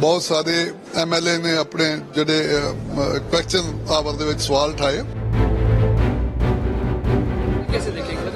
ਬਹੁਤ ਸਾਰੇ ਐਮਐਲਏ ਨੇ ਆਪਣੇ ਜਿਹੜੇ ਕੁਐਸਚਨ ਆਵਰ ਦੇ ਵਿੱਚ ਸਵਾਲ ਠਾਏ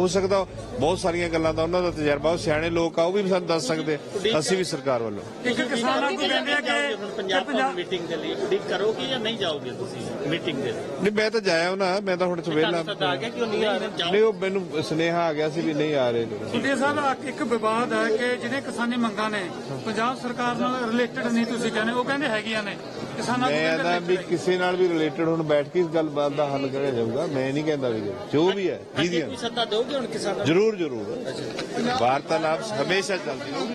ਹੋ ਸਕਦਾ ਬਹੁਤ ਸਾਰੀਆਂ ਗੱਲਾਂ ਦਾ ਉਹਨਾਂ ਦਾ ਤਜਰਬਾ ਉਹ ਸਿਆਣੇ ਲੋਕ ਆ ਉਹ ਵੀ ਸਾਨੂੰ ਦੱਸ ਸਕਦੇ। ਅਸੀਂ ਵੀ ਸਰਕਾਰ ਵੱਲੋਂ। ਇੱਕ ਕਿਸਾਨ ਆਗੂ ਕਹਿੰਦੇ ਆ ਕਿ ਪੰਜਾਬ ਮੀਟਿੰਗ ਦੇ ਲਈ ਉਡੀਕ ਕਰੋਗੇ ਜਾਂ ਨਹੀਂ ਜਾਓਗੇ ਤੁਸੀਂ ਮੀਟਿੰਗ ਦੇ ਲਈ? ਨਹੀਂ ਮੈਂ ਤਾਂ ਜਾਇਆ ਨਾ ਮੈਂ ਤਾਂ ਹੁਣ ਸੱਦਾ ਕਿਉਂ ਨਹੀਂ ਉਹ ਮੈਨੂੰ ਸੁਨੇਹਾ ਆ ਗਿਆ ਸੀ ਵੀ ਨਹੀਂ ਆ ਰਹੇ ਸੁਖਬੀਰ ਸਾਹਿਬ ਇੱਕ ਵਿਵਾਦ ਹੈ ਕਿ ਜਿਹੜੇ ਕਿਸਾਨੀ ਮੰਗਾਂ ਨੇ ਪੰਜਾਬ ਸਰਕਾਰ ਨਾਲ ਰਿਲੇਟਡ ਨਹੀਂ ਤੁਸੀਂ ਕਹਿੰਦੇ ਉਹ ਕਹਿੰਦੇ ਹੈਗੀਆਂ ਨੇ। ਕਿਸਾਨਾਂ ਨੂੰ ਮੈਂ ਕਹਿੰਦੇ ਕਹਿੰਦਾ ਵੀ ਨੇ। ਕਿਸੇ ਨਾਲ ਵੀ ਰਿਲੇਟਡ ਹੁਣ ਬੈਠ ਕੇ ਇਸ ਗੱਲਬਾਤ ਦਾ ਹੱਲ ਕਰਿਆ ਜਾਊਗਾ ਮੈਂ ਨਹੀਂ ਕਹਿੰਦਾ ਵੀ ਜੋ ਵੀ ਹੈ ਅੱਗੇ ਕੋਈ ਜਿਹਦੀਆਂ ਸੱਦਾ ਦਿਓਗੇ ਹੁਣ ਕਿਸਾਨਾਂ ਨੂੰ ਜਰੂਰ ਜਰੂਰ ਵਾਰਤਾਲਾਪ ਹਮੇਸ਼ਾ ਚੱਲਦੀ ਰਹੂਗੀ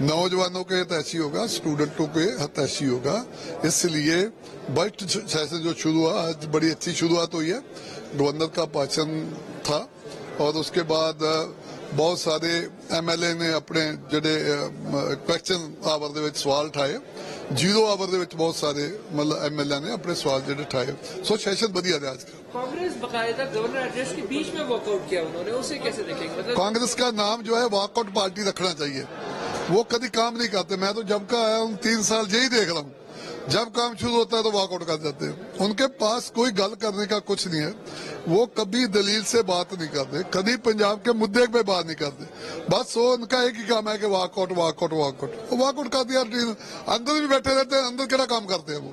نوجوانوں کے ہتھ ہوگا سٹوڈنٹوں کے ہاتھ ہوگا۔ اس لیے بجٹ سیشن جو شروع آج بڑی اچھی شروعات ہوئی ہے۔ گورنر کا پاچن تھا۔ اور اس کے بعد بہت سارے ایم ایل اے نے اپنے جڑے کوشچن آور دے وچ سوال اٹھائے جیرو آور بہت سارے مطلب ایم ایل اے نے اپنے سوال جڑے اٹھائے سو سیشن بڑی رہے آج کل۔ کانگریس کا نام جو ہے واک آؤٹ پارٹی رکھنا چاہیے۔ وہ کبھی کام نہیں کرتے۔ میں تو جب کا آیا ہوں، تین سال یہی دیکھ رہا ہوں۔ جب کام شروع ہوتا ہے تو واک آؤٹ کر جاتے ہیں۔ ان کے پاس کوئی گل کرنے کا کچھ نہیں ہے۔ وہ کبھی دلیل سے بات نہیں کرتے، کبھی پنجاب کے مدعے پہ بات نہیں کرتے۔ بس وہ ان کا ایک ہی کام ہے کہ walk out walk out walk out. Walk out کر دیا اندر بھی بیٹھے رہتے ہیں، اندر کیڑا کام کرتے ہیں وہ۔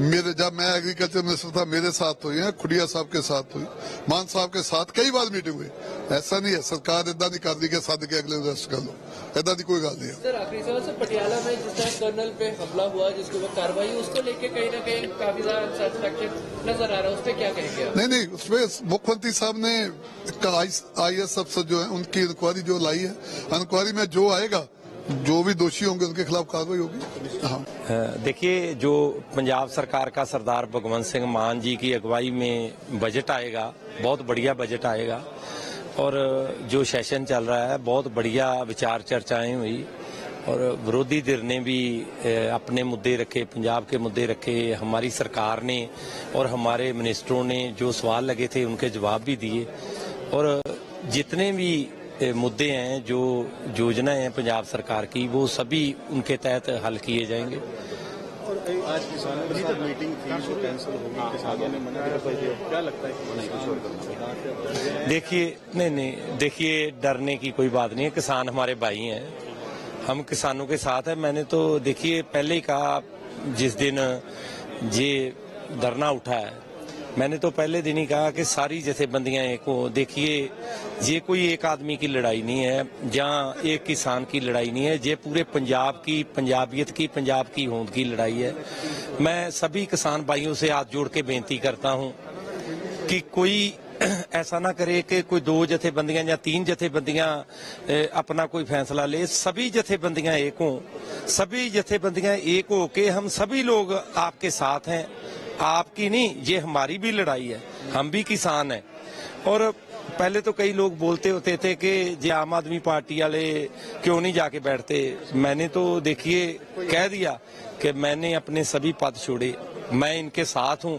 میرے جب میں ایگریکلچر منسٹر تھا میرے ساتھ ہوئی ہیں کھڑیا صاحب کے ساتھ ہوئی مان صاحب کے ساتھ کئی بار میٹنگ ہوئی۔ ایسا نہیں ہے سرکار ادا نہیں کر دی کہ سد کے اگلے ریسٹ کر لو۔ ادا نہیں کوئی گل نہیں ہے۔ سر آخری سوال سر پٹیالہ میں جس طرح کرنل پہ حملہ ہوا جس کے وقت کاروائی اس کو لے کے کہیں نہ کہیں کافی زیادہ انسیٹسفیکشن نظر آ رہا ہے۔ اس پہ کیا کہیں گے نہیں نہیں اس پہ مکھ صاحب نے آئی ایس افسر جو ہے ان کی انکوائری جو لائی ہے انکوائری میں جو آئے گا جو بھی دوشی ہوں گے ان کے خلاف کاروائی ہوگی؟ ہاں۔ دیکھیے، جو پنجاب سرکار کا سردار بھگوان سنگھ مان جی کی اگوائی میں بجٹ آئے گا، بہت بڑھیا بجٹ آئے گا، اور جو سیشن چل رہا ہے، بہت بڑھیا وچار چرچائیں ہوئی، اور ورودھی دھر نے بھی اپنے مدعے رکھے، پنجاب کے مدعے رکھے، ہماری سرکار نے اور ہمارے منسٹروں نے جو سوال لگے تھے، ان کے جواب بھی دیے، اور جتنے بھی مدے ہیں جو یوجنا ہیں پنجاب سرکار کی وہ سبھی ان کے تحت حل کیے جائیں گے۔ دیکھیے نہیں نہیں دیکھیے ڈرنے کی کوئی بات نہیں ہے۔ کسان ہمارے بھائی ہیں۔ ہم کسانوں کے ساتھ ہیں۔ میں نے تو دیکھیے پہلے ہی کہا جس دن یہ دھرنا اٹھا ہے میں نے تو پہلے دن ہی کہا کہ ساری جیسے بندیاں ایک ہو دیکھیے، یہ کوئی ایک آدمی کی لڑائی نہیں ہے جہاں ایک کسان کی لڑائی نہیں ہے، یہ پورے پنجاب کی، پنجابیت کی، پنجاب کی ہوند کی لڑائی ہے۔ میں سبھی کسان بھائیوں سے ہاتھ جوڑ کے بینتی کرتا ہوں کہ کوئی ایسا نہ کرے کہ کوئی دو جتھے بندیاں یا تین جتھے بندیاں اپنا کوئی فیصلہ لے۔ سبھی جتھے بندیاں ایک ہوں۔ سبھی جتھے بندیاں ایک ہو کے ہم سبھی لوگ آپ کے ساتھ ہیں۔ آپ کی نہیں، یہ ہماری بھی لڑائی ہے۔ ہم بھی کسان ہیں۔ اور پہلے تو کئی لوگ بولتے ہوتے تھے کہ یہ عام آدمی پارٹی والے کیوں نہیں جا کے بیٹھتے؟ میں نے تو دیکھیے، کہہ دیا کہ میں نے اپنے سبھی پد چھوڑے۔ میں ان کے ساتھ ہوں۔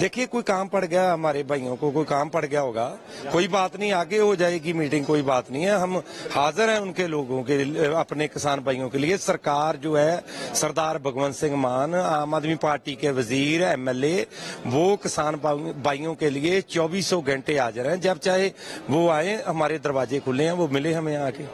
دیکھیے، کوئی کام پڑ گیا ہمارے بھائیوں کو، کوئی کام پڑ گیا ہوگا، کوئی بات نہیں، آگے ہو جائے گی میٹنگ کوئی بات نہیں ہے۔ ہم حاضر ہیں ان کے لوگوں کے اپنے کسان بھائیوں کے لیے۔ سرکار جو ہے، سردار بھگوت سنگھ مان، عام آدمی پارٹی کے وزیر، ایم ایل اے، وہ کسان بھائیوں کے لیے چوبیسوں گھنٹے حاضر ہیں۔ جب چاہے وہ آئیں، ہمارے دروازے کھلے ہیں، وہ ملے ہمیں آ کے